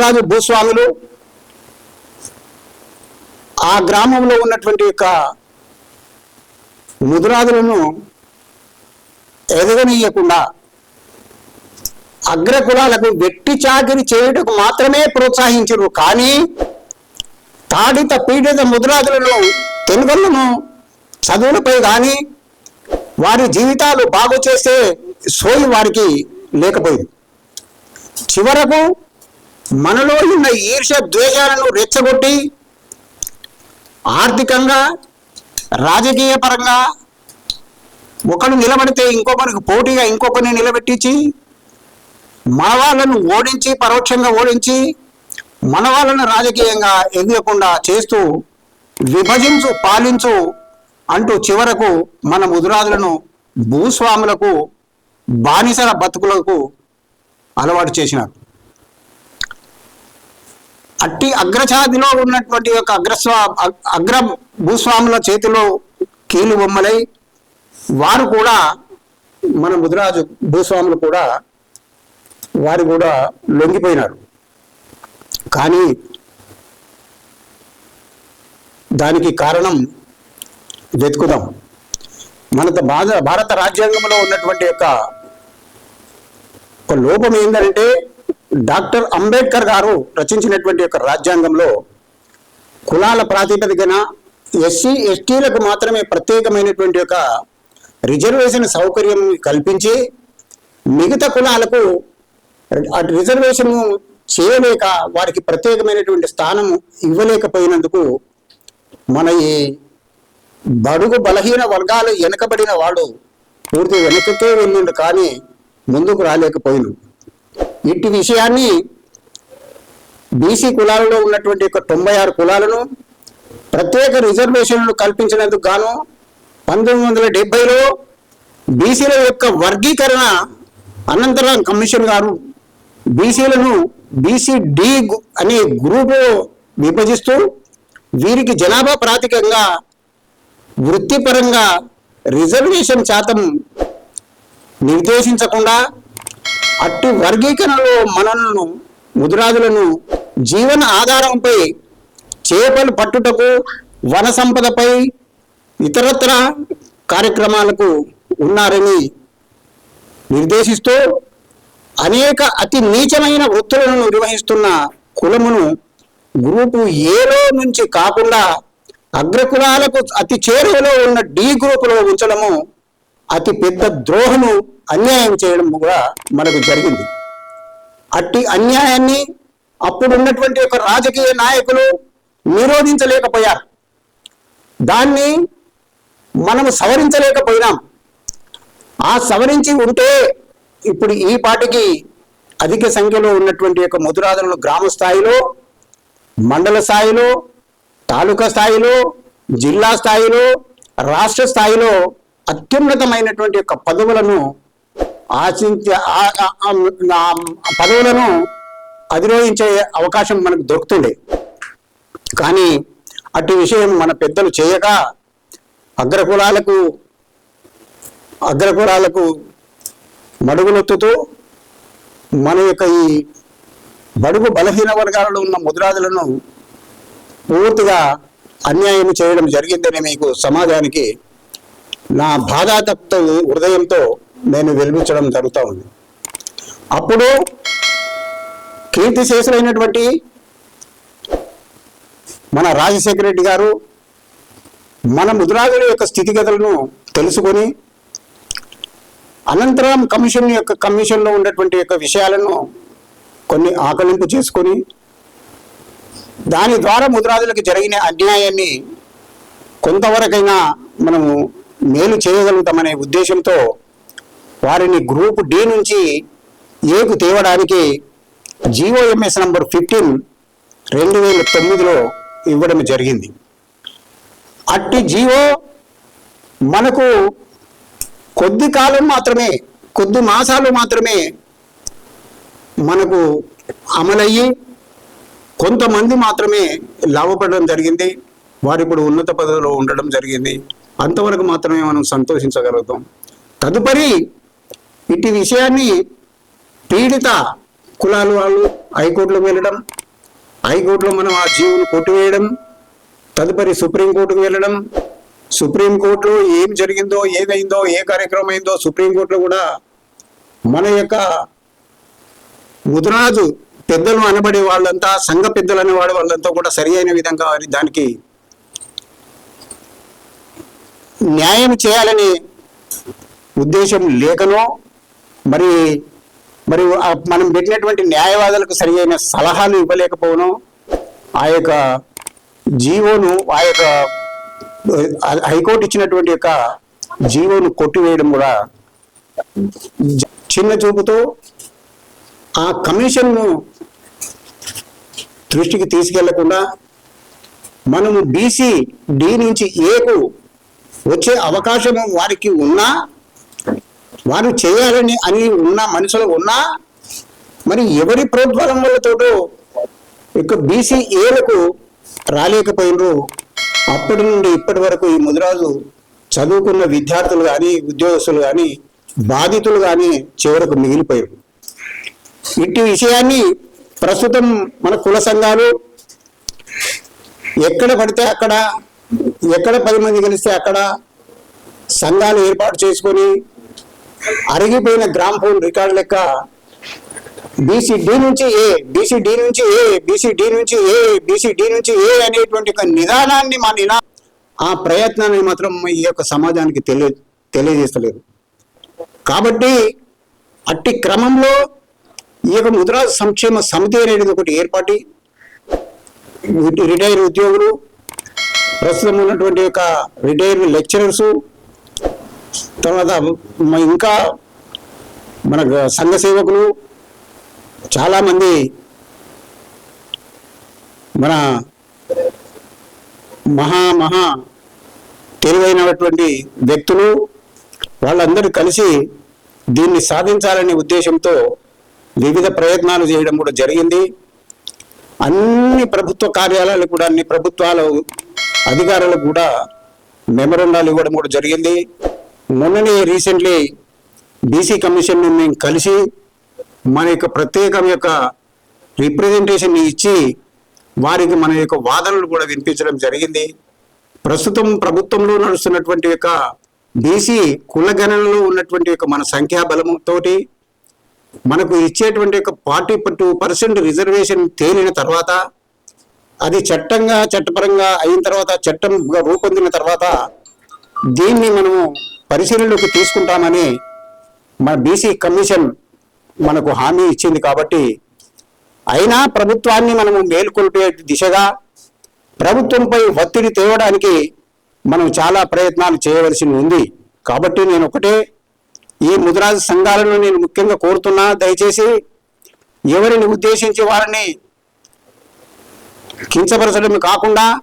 ముదిరాజు భూస్వాములు ఆ గ్రామంలో ఉన్నటువంటి యొక్క ముదురాదులను ఎదగనీయకుండా అగ్ర కులాలకు వెట్టి చాకిరి చేయుటకు మాత్రమే ప్రోత్సహించరు కానీ తాడిత పీడిత ముద్రాదులను తెలుగులను చదువులపై కానీ వారి జీవితాలు బాగు చేసే సోయి వారికి లేకపోయింది. చివరకు మనలో ఉన్న ఈర్ష్య ద్వేషాలను రెచ్చగొట్టి ఆర్థికంగా రాజకీయ పరంగా ఒకడు నిలబడితే ఇంకొకరికి పోటీగా ఇంకొకరిని నిలబెట్టించి మన వాళ్ళను ఓడించి పరోక్షంగా ఓడించి మన వాళ్ళను రాజకీయంగా ఎదిగకుండా చేస్తూ విభజించు పాలించు అంటూ చివరకు మన ముదురాజులను భూస్వాములకు బానిసల బతుకులకు అలవాటు చేసినారు అట్టి అగ్రఛాదిలో ఉన్నటువంటి యొక్క అగ్రస్వా అగ్ర భూస్వాముల చేతిలో కీలు బొమ్మలై వారు కూడా మన ముదిరాజు భూస్వాములు కూడా వారు కూడా లొంగిపోయినారు. కానీ దానికి కారణం వెతుకుదాం. మన భారత భారత రాజ్యాంగంలో ఉన్నటువంటి యొక్క ఒక లోపం ఏంటంటే డాక్టర్ అంబేద్కర్ గారు రచించినటువంటి యొక్క రాజ్యాంగంలో కులాల ప్రాతిపదికన ఎస్సీ ఎస్టీలకు మాత్రమే ప్రత్యేకమైనటువంటి యొక్క రిజర్వేషన్ సౌకర్యం కల్పించి మిగతా కులాలకు ఆ రిజర్వేషన్ చేయలేక వారికి ప్రత్యేకమైనటువంటి స్థానం ఇవ్వలేకపోయినందుకు మన ఈ బడుగు బలహీన వర్గాలు వెనకబడిన వాడు పూర్తి వెనకకే వెళ్ళిండు కానీ ముందుకు రాలేకపోయిండు ఇట్టి విషయాన్ని బీసీ కులాలలో ఉన్నటువంటి యొక్క తొంభై ఆరు కులాలను ప్రత్యేక రిజర్వేషన్లు కల్పించినందుకు గాను పంతొమ్మిది వందల డెబ్బైలో బీసీల యొక్క వర్గీకరణ అనంతరం కమిషన్ గారు బీసీలను బీసీ డి అనే గ్రూపు విభజిస్తూ వీరికి జనాభా ప్రాతికంగా వృత్తిపరంగా రిజర్వేషన్ శాతం నిర్దేశించకుండా అట్టి వర్గీకరణలో మనలను ముదురాజులను జీవన ఆధారంపై చేపలు పట్టుటకు వన సంపదపై ఇతరత్ర కార్యక్రమాలకు ఉన్నారని నిర్దేశిస్తూ అనేక అతి నీచమైన వృత్తులను నిర్వహిస్తున్న కులమును గ్రూపు ఏలో నుంచి కాకుండా అగ్రకులాలకు అతి చేరువలో ఉన్న డి గ్రూపులో ఉంచడము అతి పెద్ద ద్రోహము అన్యాయం చేయడం కూడా మనకు జరిగింది. అట్టి అన్యాయాన్ని అప్పుడున్నటువంటి ఒక రాజకీయ నాయకులు నిరోధించలేకపోయారు. దాన్ని మనము సవరించలేకపోయినాం. ఆ సవరించి ఉంటే ఇప్పుడు ఈ పాటికి అధిక సంఖ్యలో ఉన్నటువంటి యొక్క ముదురాదులను గ్రామ స్థాయిలో మండల స్థాయిలో తాలూకా స్థాయిలో జిల్లా స్థాయిలో రాష్ట్ర స్థాయిలో అత్యున్నతమైనటువంటి యొక్క పదవులను ఆశించే పదవులను అధిరోహించే అవకాశం మనకు దొరుకుతుండే. కానీ అటు విషయం మన పెద్దలు చేయక అగ్రకులాలకు అగ్రకులాలకు మడుగులొత్తుతూ మన యొక్క ఈ బడుగు బలహీన వర్గాలలో ఉన్న ముద్రాదులను పూర్తిగా అన్యాయం చేయడం జరిగిందని మీకు సమాజానికి నా బాధాతప్త హృదయంతో నేను వెలిపించడం జరుగుతూ ఉంది. అప్పుడు కీర్తి శేషులైనటువంటి మన రాజశేఖర రెడ్డి గారు మన ముద్రాదుల యొక్క స్థితిగతులను తెలుసుకొని అనంతరం కమిషన్ యొక్క కమిషన్లో ఉన్నటువంటి యొక్క విషయాలను కొన్ని ఆకలింపు చేసుకొని దాని ద్వారా ముద్రాదులకు జరిగిన అన్యాయాన్ని కొంతవరకైనా మనము మేలు చేయగలుగుతామనే ఉద్దేశంతో వారిని గ్రూప్ డి నుంచి ఏకు తేవడానికి జిఓఎంఎస్ నంబర్ ఫిఫ్టీన్ రెండు వేల తొమ్మిదిలో ఇవ్వడం జరిగింది. అట్టి జీవో మనకు కొద్ది కాలం మాత్రమే కొద్ది మాసాలు మాత్రమే మనకు అమలయ్యి కొంతమంది మాత్రమే లాభపడడం జరిగింది. వారు ఇప్పుడు ఉన్నత పదవిలో ఉండడం జరిగింది. అంతవరకు మాత్రమే మనం సంతోషించగలుగుతాం. తదుపరి ఇటు విషయాన్ని పీడిత కులాలు వాళ్ళు హైకోర్టులోకి వెళ్ళడం హైకోర్టులో మనం ఆ జీవును కొట్టివేయడం తదుపరి సుప్రీంకోర్టుకు వెళ్ళడం సుప్రీంకోర్టులో ఏం జరిగిందో ఏదైందో ఏ కార్యక్రమం అయిందో సుప్రీంకోర్టులో కూడా మన యొక్క ముదిరాజు పెద్దలు అనబడే వాళ్ళంతా సంఘ పెద్దలు అనేవాడు వాళ్ళంతా కూడా సరి అయిన విధంగా దానికి న్యాయం చేయాలని ఉద్దేశం లేకనో మరి మరి మనం పెట్టినటువంటి న్యాయవాదులకు సరి అయిన సలహాలు ఇవ్వలేకపోవడం ఆ యొక్క జీవోను ఆ యొక్క హైకోర్టు ఇచ్చినటువంటి యొక్క జీవోను కొట్టివేయడం కూడా చిన్న చూపుతో ఆ కమిషన్ను దృష్టికి తీసుకెళ్ళకుండా మనము బీసీ డి నుంచి ఏకు వచ్చే అవకాశం వారికి ఉన్నా వారు చేయాలని అని ఉన్న మనుషులు ఉన్నా మరి ఎవరి ప్రోద్బలం వల్లతోటో ఇక బీసీ ఏలకు రాలేకపోయినరు. అప్పటి నుండి ఇప్పటి వరకు ఈ ముదిరాజు చదువుకున్న విద్యార్థులు కానీ ఉద్యోగస్తులు కానీ బాధితులు కానీ చివరకు మిగిలిపోయారు. ఇట్టి విషయాన్ని ప్రస్తుతం మన కుల సంఘాలు ఎక్కడ పడితే అక్కడ ఎక్కడ పది మంది కలిస్తే అక్కడ సంఘాలు ఏర్పాటు చేసుకొని అరిగిపోయిన గ్రామ్ ఫోన్ రికార్డు లెక్క బీసీడీ నుంచి ఏ బీసీడీ నుంచి ఏ బీసీడీ నుంచి ఏ బీసీడీ నుంచి ఏ అనేటువంటి ఒక నిదానాన్ని మా నినా ఆ ప్రయత్నాన్ని మాత్రం ఈ యొక్క సమాజానికి తెలియ తెలియజేస్తలేదు. కాబట్టి అట్టి క్రమంలో ఈ యొక్క ముద్రా సంక్షేమ సమితి అనేది ఒకటి ఏర్పాటి రిటైర్ ఉద్యోగులు ప్రస్తుతం ఉన్నటువంటి యొక్క రిటైర్డ్ లెక్చరర్స్ తర్వాత ఇంకా మన సంఘ సేవకులు చాలామంది మన మహా మహా తెలివైనటువంటి వ్యక్తులు వాళ్ళందరూ కలిసి దీన్ని సాధించాలనే ఉద్దేశంతో వివిధ ప్రయత్నాలు చేయడం కూడా జరిగింది. అన్ని ప్రభుత్వ కార్యాలయాలు కూడా అన్ని ప్రభుత్వాలు అధికారులకు కూడా మెమరండాలు ఇవ్వడం కూడా జరిగింది. మొన్ననే రీసెంట్లీ బీసీ కమిషన్ మేము కలిసి మన యొక్క ప్రత్యేకం యొక్క రిప్రజెంటేషన్ ఇచ్చి వారికి మన యొక్క వాదనలు కూడా వినిపించడం జరిగింది. ప్రస్తుతం ప్రభుత్వంలో నడుస్తున్నటువంటి యొక్క బీసీ కులగణనలో ఉన్నటువంటి యొక్క మన సంఖ్యాబలంతోటి మనకు ఇచ్చేటువంటి యొక్క ఫార్టీ టూ పర్సెంట్ రిజర్వేషన్ తేలిన తర్వాత అది చట్టంగా చట్టపరంగా అయిన తర్వాత చట్టంగా రూపొందిన తర్వాత దీన్ని మనము పరిశీలనలోకి తీసుకుంటామని మన బీసీ కమిషన్ మనకు హామీ ఇచ్చింది కాబట్టి అయినా ప్రభుత్వాన్ని మనము మేల్కొల్పే దిశగా ప్రభుత్వంపై ఒత్తిడి తేవడానికి మనం చాలా ప్రయత్నాలు చేయవలసి ఉంది. కాబట్టి నేను ఒకటే ఈ ముద్రాజ సంఘాలను నేను ముఖ్యంగా కోరుతున్నా. దయచేసి ఎవరిని ఉద్దేశించి వారిని కించపరచడం కాకుండా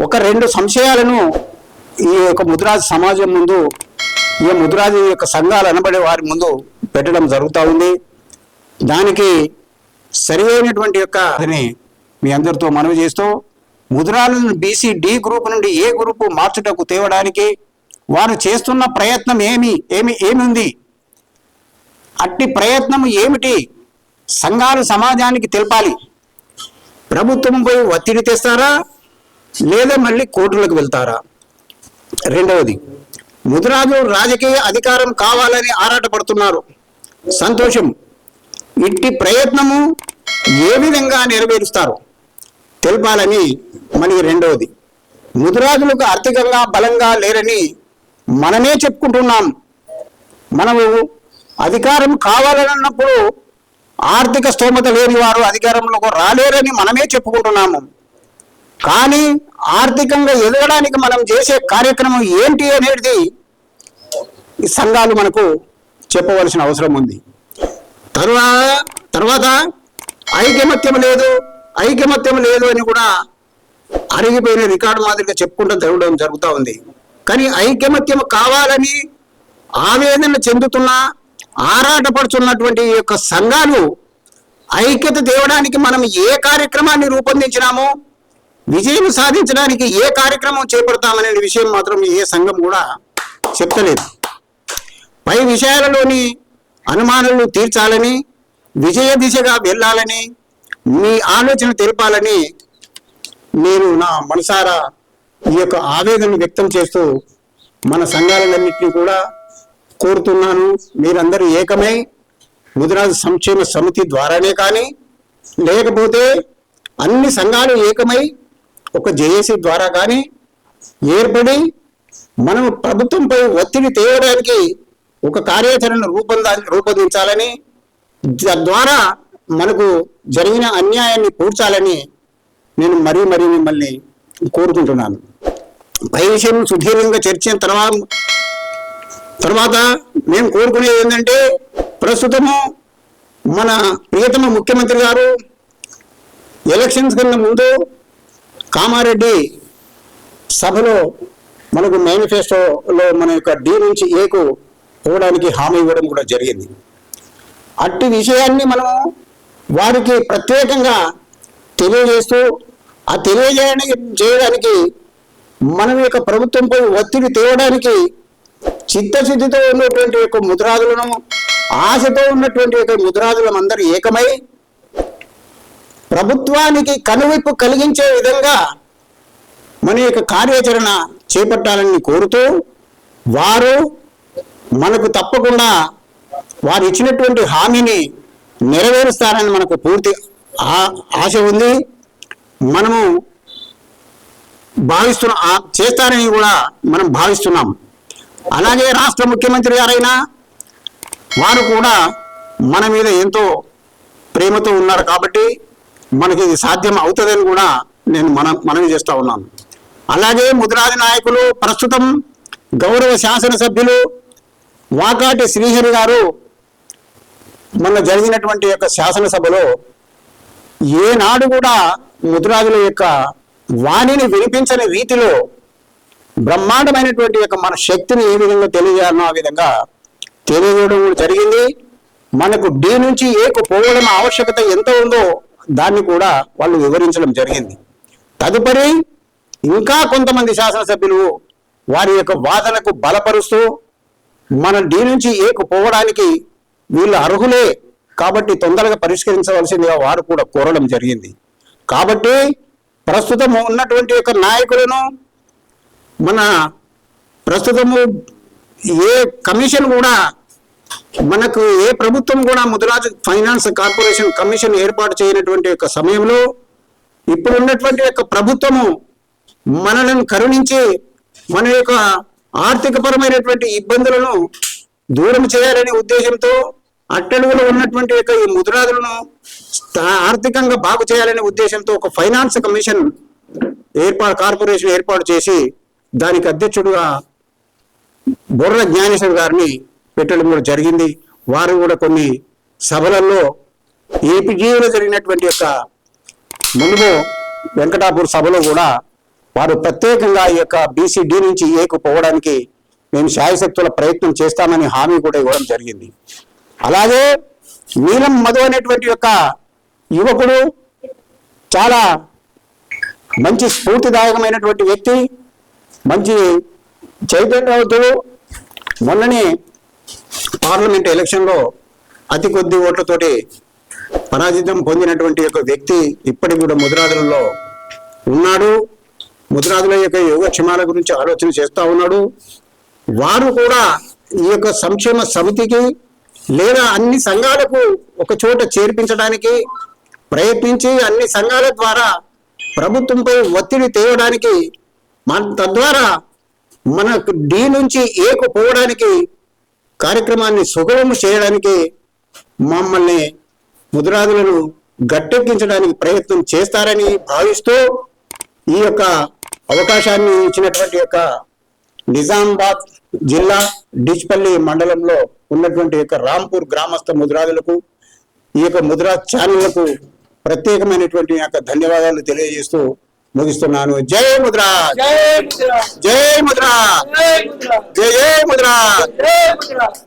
ఒక రెండు సంశయాలను ఈ యొక్క ముద్రాజు సమాజం ముందు ఈ ముద్రాజు యొక్క సంఘాలు అనబడే వారి ముందు పెట్టడం జరుగుతూ ఉంది. దానికి సరి అయినటువంటి యొక్క అని మీ అందరితో మనవి చేస్తూ ముద్రాలను బీసీ డి గ్రూప్ నుండి ఏ గ్రూపు మార్చుటకు తేవడానికి వారు చేస్తున్న ప్రయత్నం ఏమి ఏమి ఏమి అట్టి ప్రయత్నం ఏమిటి? సంఘాలు సమాజానికి తెలపాలి. ప్రభుత్వంపై ఒత్తిడి తెస్తారా? లేదా మళ్ళీ కోర్టులకు వెళ్తారా? రెండవది ముదిరాజు రాజకీయ అధికారం కావాలని ఆరాటపడుతున్నారు. సంతోషం ఇట్టి ప్రయత్నము ఏ విధంగా నెరవేరుస్తారు? తెలపాలని మనకి రెండవది ముదిరాజులకు ఆర్థికంగా బలంగా లేరని మనమే చెప్పుకుంటున్నాం. మనము అధికారం కావాలన్నప్పుడు ఆర్థిక స్తోమత లేని వారు అధికారంలోకి రాలేరని మనమే చెప్పుకుంటున్నాము. కానీ ఆర్థికంగా ఎదగడానికి మనం చేసే కార్యక్రమం ఏంటి అనేది ఈ సంఘాలు మనకు చెప్పవలసిన అవసరం ఉంది. తర్వాత తర్వాత ఐకమత్యం లేదు ఐకమత్యం లేదు అని కూడా అరిగిపోయిన రికార్డు మాదిరిగా చెప్పుకుంటూ జరగడం జరుగుతూ ఉంది. కానీ ఐకమత్యం కావాలని ఆవేదన చెందుతున్న ఆరాటపడుతున్నటువంటి ఈ యొక్క సంఘాలు ఐక్యత తేవడానికి మనం ఏ కార్యక్రమాన్ని రూపొందించినామో విజయం సాధించడానికి ఏ కార్యక్రమం చేపడతామనే విషయం మాత్రం ఏ సంఘం కూడా చెప్తలేదు. పై విషయాలలోని అనుమానాలను తీర్చాలని విజయ దిశగా వెళ్ళాలని మీ ఆలోచన తెలపాలని నేను నా మనసారా ఈ యొక్క ఆవేదన వ్యక్తం చేస్తూ మన సంఘాలన్నింటినీ కూడా కోరుతున్నాను. మీరందరూ ఏకమై ముదిరాజు సంక్షేమ సమితి ద్వారానే కానీ లేకపోతే అన్ని సంఘాలు ఏకమై ఒక జేఏసీ ద్వారా కానీ ఏర్పడి మనం ప్రభుత్వంపై ఒత్తిడి తేయడానికి ఒక కార్యాచరణ రూపొందా రూపొందించాలని తద్వారా మనకు జరిగిన అన్యాయాన్ని పూడ్చాలని నేను మరీ మరీ మిమ్మల్ని కోరుకుంటున్నాను. పై విషయం సుదీర్ఘంగా చర్చిన తర్వాత తర్వాత మేము కోరుకునేది ఏంటంటే ప్రస్తుతము మన ప్రియతమ ముఖ్యమంత్రి గారు ఎలక్షన్స్ కన్నా ముందు కామారెడ్డి సభలో మనకు మేనిఫెస్టోలో మన యొక్క డి నుంచి ఏకు పోవడానికి హామీ ఇవ్వడం కూడా జరిగింది. అట్టి విషయాన్ని మనం వారికి ప్రత్యేకంగా తెలియజేస్తూ ఆ తెలియజేయడానికి చేయడానికి మనం యొక్క ప్రభుత్వంపై ఒత్తిడి తేవడానికి చిత్తశుద్ధితో ఉన్నటువంటి యొక్క ముద్రాదులను ఆశతో ఉన్నటువంటి యొక్క ముద్రాదులం అందరూ ఏకమై ప్రభుత్వానికి కనువిప్పు కలిగించే విధంగా మన యొక్క కార్యాచరణ చేపట్టాలని కోరుతూ వారు మనకు తప్పకుండా వారు ఇచ్చినటువంటి హామీని నెరవేరుస్తారని మనకు పూర్తి ఆ- ఆశ ఉంది. మనము భావిస్తున్న చేస్తారని కూడా మనం భావిస్తున్నాం. అలాగే రాష్ట్ర ముఖ్యమంత్రి గారైనా వారు కూడా మన మీద ఎంతో ప్రేమతో ఉన్నారు కాబట్టి మనకి ఇది సాధ్యం అవుతుందని కూడా నేను మన మనవి చేస్తూ ఉన్నాను. అలాగే ముద్రాది నాయకులు ప్రస్తుతం గౌరవ శాసనసభ్యులు వాకాటి శ్రీహరి గారు మొన్న జరిగినటువంటి యొక్క శాసనసభలో ఏనాడు కూడా ముద్రాజుల యొక్క వాణిని వినిపించని రీతిలో బ్రహ్మాండమైనటువంటి యొక్క మన శక్తిని ఏ విధంగా తెలియజేయాలనో ఆ విధంగా తెలియజేయడం కూడా జరిగింది. మనకు డి నుంచి ఏకు పోవడం ఆవశ్యకత ఎంత ఉందో దాన్ని కూడా వాళ్ళు వివరించడం జరిగింది. తదుపరి ఇంకా కొంతమంది శాసనసభ్యులు వారి యొక్క వాదనకు బలపరుస్తూ మన డి నుంచి ఏకు పోవడానికి వీళ్ళు అర్హులే కాబట్టి తొందరగా పరిష్కరించవలసిందిగా వారు కూడా కోరడం జరిగింది. కాబట్టి ప్రస్తుతం ఉన్నటువంటి యొక్క నాయకులను మన ప్రస్తుతము ఏ కమిషన్ కూడా మనకు ఏ ప్రభుత్వం కూడా ముదిరాజ్ ఫైనాన్స్ కార్పొరేషన్ కమిషన్ ఏర్పాటు చేయనటువంటి యొక్క సమయంలో ఇప్పుడు ఉన్నటువంటి యొక్క ప్రభుత్వము మనలను కరుణించి మన యొక్క ఆర్థిక పరమైనటువంటి ఇబ్బందులను దూరం చేయాలనే ఉద్దేశంతో అట్టడుగులో ఉన్నటువంటి యొక్క ఈ ముద్రాదులను ఆర్థికంగా బాగు చేయాలనే ఉద్దేశంతో ఒక ఫైనాన్స్ కమిషన్ ఏర్పాటు కార్పొరేషన్ ఏర్పాటు చేసి దానికి అధ్యక్షుడుగా బుర్ర జ్ఞానేశ్వర్ గారిని పెట్టడం కూడా జరిగింది. వారు కూడా కొన్ని సభలలో ఏపీజీలో జరిగినటువంటి యొక్క ముందు వెంకటాపూర్ సభలో కూడా వారు ప్రత్యేకంగా ఈ యొక్క బీసీడీ నుంచి ఏకు పోవడానికి మేము శాయశక్తుల ప్రయత్నం చేస్తామని హామీ కూడా ఇవ్వడం జరిగింది. అలాగే నీలం మధు అనేటువంటి యొక్క యువకుడు చాలా మంచి స్ఫూర్తిదాయకమైనటువంటి వ్యక్తి. మంచి చైతన్యరావుతో మొన్ననే పార్లమెంట్ ఎలక్షన్లో అతి కొద్ది ఓట్లతోటి పరాజితం పొందినటువంటి యొక్క వ్యక్తి ఇప్పటికి కూడా ముద్రాదులలో ఉన్నాడు. ముద్రాదుల యొక్క యోగక్షేమాల గురించి ఆలోచన చేస్తూ ఉన్నాడు. వారు కూడా ఈ యొక్క సంక్షేమ సమితికి లేదా అన్ని సంఘాలకు ఒక చోట చేర్పించడానికి ప్రయత్నించి అన్ని సంఘాల ద్వారా ప్రభుత్వంపై ఒత్తిడి తేవడానికి మన తద్వారా మనకు డి నుంచి ఏకు పోవడానికి కార్యక్రమాన్ని సుగమం చేయడానికి మమ్మల్ని ముద్రాదులను గట్టెక్కించడానికి ప్రయత్నం చేస్తారని భావిస్తూ ఈ యొక్క అవకాశాన్ని ఇచ్చినటువంటి యొక్క నిజామాబాద్ జిల్లా డిచ్పల్లి మండలంలో ఉన్నటువంటి యొక్క రాంపూర్ గ్రామస్థ ముద్రాదులకు ఈ యొక్క ముద్రా ఛానళ్ళకు ప్రత్యేకమైనటువంటి యొక్క ధన్యవాదాలు తెలియజేస్తూ ముగిస్తున్నాను. జై ముద్రా! జై ముద్రా! జై ముద్రా! జై గుజరాత్